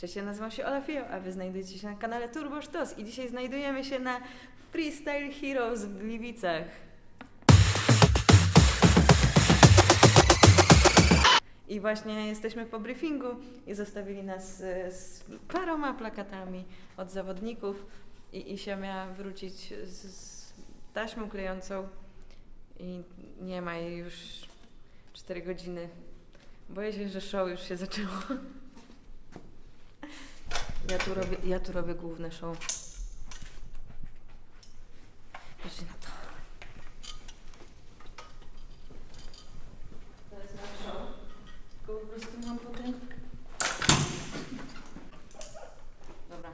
Cześć, ja nazywam się Ola Fio, a wy znajdujecie się na kanale Turbo Sztos i dzisiaj znajdujemy się na Freestyle Heroes w Gliwicach. I właśnie jesteśmy po briefingu i zostawili nas z paroma plakatami od zawodników i Isia miała wrócić z taśmą klejącą i nie ma jej już 4 godziny. Boję się, że show już się zaczęło. Ja tu robię, ja tu robię główne show. Patrzcie na to. To jest nasz show. Tylko po prostu mam potem... Dobra.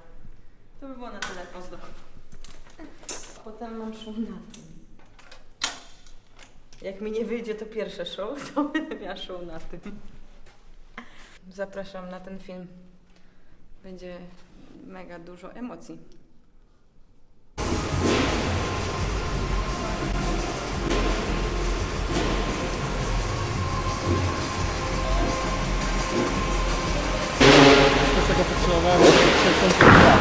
To by było na tyle. Pozdro. Potem mam show na tym. Jak mi nie wyjdzie to pierwsze show, to będę miała show na tym. Zapraszam na ten film. Będzie mega dużo emocji. Wszystko czego potrzebowałem to 62.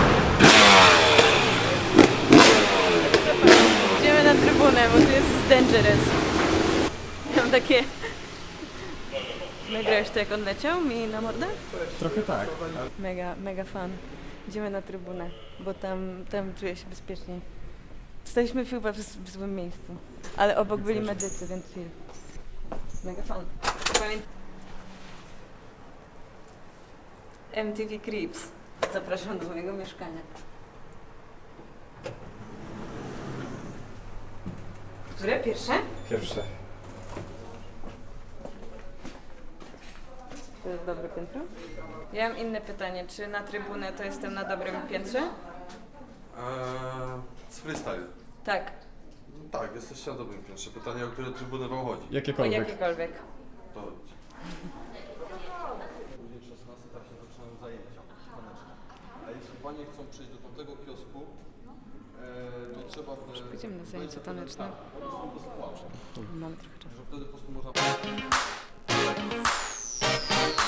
Idziemy na trybunę, bo tu jest dangerous. Mam takie... Nagrałeś to jak on leciał mi na mordę? Trochę tak. Mega, mega fan. Idziemy na trybunę, bo tam, tam czuję się bezpieczniej. Staliśmy chyba w, w złym miejscu, ale obok byli medycy, więc chill. Mega fan. Pamię... MTV Creeps. Zapraszam do mojego mieszkania. Które? Pierwsze? Pierwsze. To jest dobre piętro? Ja mam inne pytanie. Czy na trybunę to jestem na dobrym piętrze? Eee, z freestyle. Tak, No tak, jesteście na dobrym pierwsze pytanie, o które trybuny wam chodzi. o Jakiekolwiek. jakiekolwiek. To chodź. Później 16 tak się zaczynają zajęcia taneczne. A jeśli panie chcą przyjść do tamtego kiosku, eee, to trzeba te... Pójdziemy na zajęcia taneczne. Tak, one są bezpłatne. Mamy trochę czasu. Że wtedy po prostu można...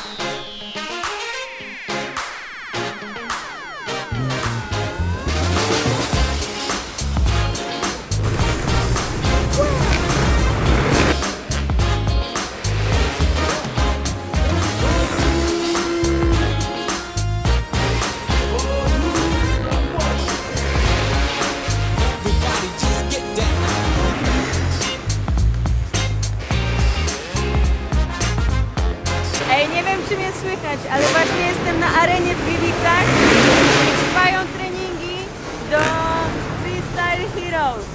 Thank you. Słychać, ale właśnie jestem na arenie w Gliwicach i trwają treningi do Freestyle Heroes.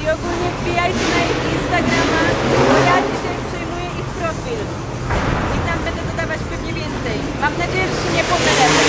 I ogólnie wbijajcie na ich Instagrama, bo ja dzisiaj przejmuję ich profil. I tam będę dodawać pewnie więcej. Mam nadzieję, że się nie pomylę.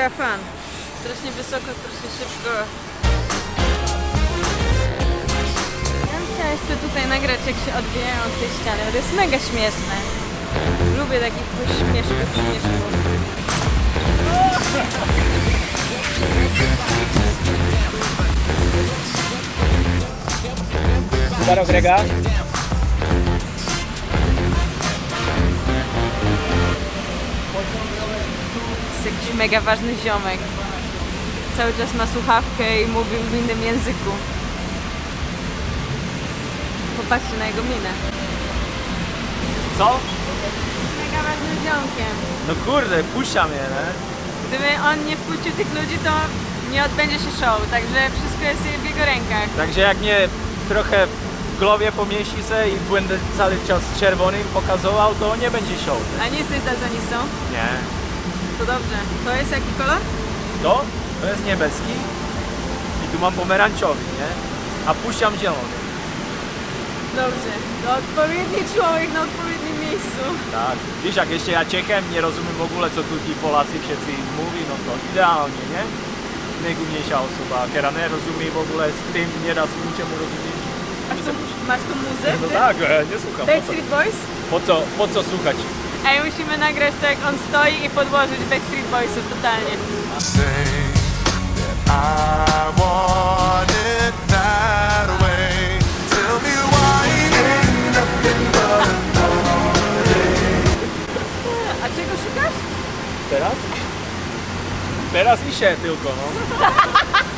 Mega fan. Strasznie wysoko, strasznie szybko. Ja bym jeszcze tutaj nagrać, jak się odbijają od tej ściany, bo to jest mega śmieszne. Lubię takich śmieszków, śmieszków. Staro Grega. Jest jakiś mega ważny ziomek. Cały czas ma słuchawkę i mówił w innym języku. Popatrzcie na jego minę. Co? Mega ważnym ziomkiem. No kurde, puszcza mnie, nie? Gdyby on nie wpuścił tych ludzi, to nie odbędzie się show, także wszystko jest w jego rękach. Także jak mnie trochę w głowie pomieści się i będę cały czas czerwonym pokazywał, to nie będzie show. A nie jesteś daltonistą? Nie. To dobrze. To jest jaki kolor? To? To jest niebieski i tu mam pomarańczowy, nie? A puszczam zielony. Dobrze. To odpowiedni człowiek na odpowiednim miejscu. Tak. Wiesz, jak jeszcze ja Czechem nie rozumiem w ogóle, co tu ci Polacy wszyscy mówi, no to idealnie, nie? Najgłówniejsza osoba, która nie rozumie w ogóle z tym, nieraz niczemu rozumieć. Masz tu, masz tu muzę? No tak, e, nie słucham. Backstreet Boys? po co, po co słuchać? Ej, musimy nagrać to jak on stoi i podłożyć Backstreet Boysów totalnie. A czego szukasz? Teraz? Teraz i się tylko, no.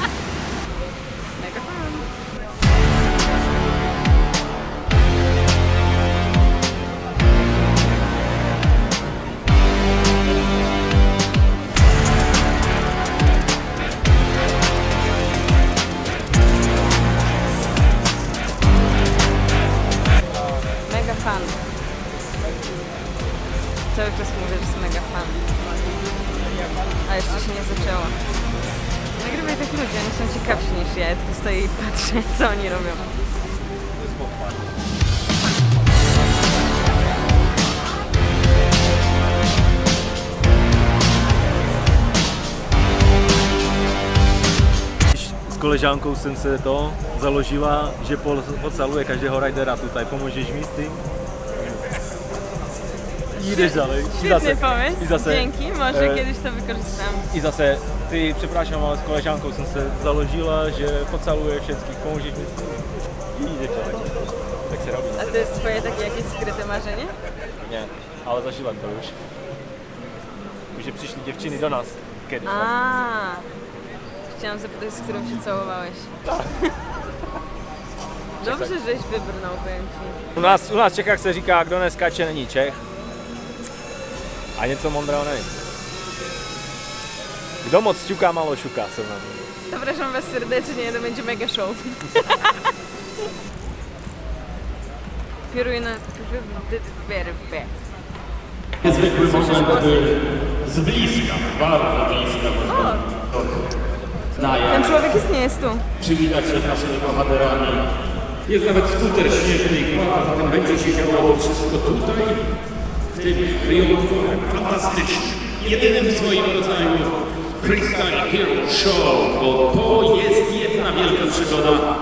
Z koleżanką jsem se to založila, že pocaluje každého ridera tutaj. Pomůžeš mi s tím? Jdeš dalej. I pomysł, I zase, dzięki, może e, kiedyś to wykorzystam. I zase, ty, przepraszam, ale z koleżanką jsem se založila, že pocaluje všetkých, pomůžeš mi s tím? I jdeš dalej. Tak se robi. A to jest twoje takie jakieś skryte marzenie? Nie, ale zažívám to už. Už že přišli děvčiny do nás. Kiedyś. A, Chciałam zapytać, z którą się całowałeś. Dobrze, żeś wybrnął, powiem ci. U nás, u nás v Čechách se říká, kdo neskáče, není Čech. A něco moudrého není. Kdo moc ťuká, malo šuká, se znám. Zapraszam was serdecznie, to będzie mega show. Kieruję na... Niezwykły moment z bliska, bardzo bliska można Ten człowiek jest, nie jest tu. przywitać się z naszymi bohaterami. Jest nawet skuter śnieżny i a zatem będzie się działo to wszystko tutaj, w tym wyjątkowym, fantastycznym, jedynym w swoim rodzaju Freestyle Hero Show, bo to jest jedna wielka przygoda,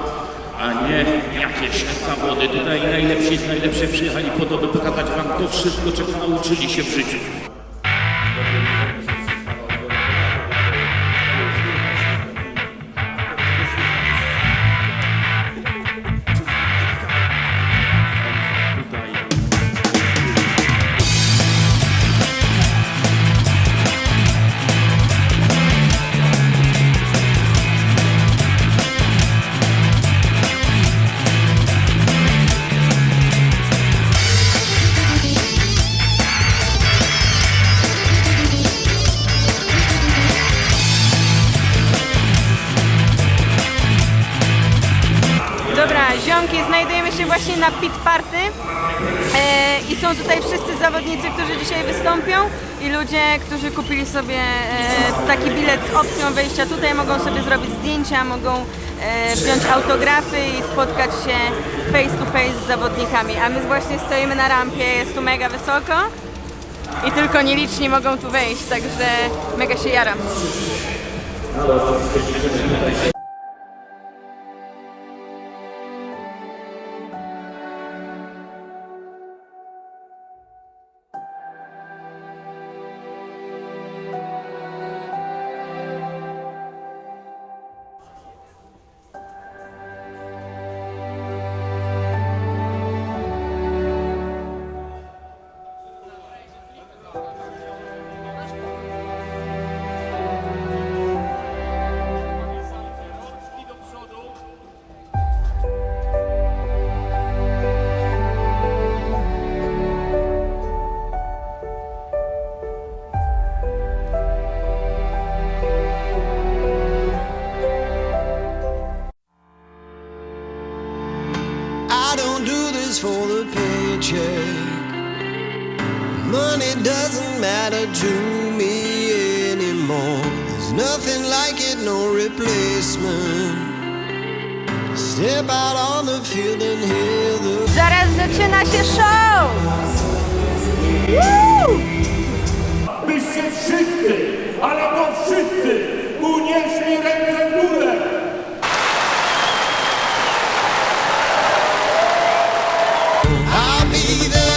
a nie jakieś zawody. Tutaj najlepsi z najlepszych przyjechali po to, by pokazać wam to wszystko, czego nauczyli się w życiu. Na pit party e, i są tutaj wszyscy zawodnicy, którzy dzisiaj wystąpią i ludzie, którzy kupili sobie e, taki bilet z opcją wejścia tutaj, mogą sobie zrobić zdjęcia, mogą e, wziąć autografy i spotkać się face to face z zawodnikami, a my właśnie stoimy na rampie, jest tu mega wysoko i tylko nieliczni mogą tu wejść, także mega się jaram. for the paycheck. Money doesn't matter to me anymore. There's nothing like it, no replacement. Zaraz zaczyna się show! Woo! się wszyscy, ale to wszyscy, unieśli ręce I'll be there.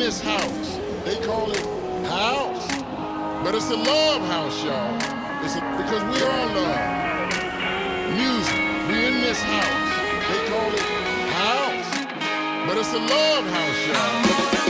this house. They call it house. But it's a love house, y'all. It's a, because we are love. Music, we in this house. They call it house. But it's a love house, y'all.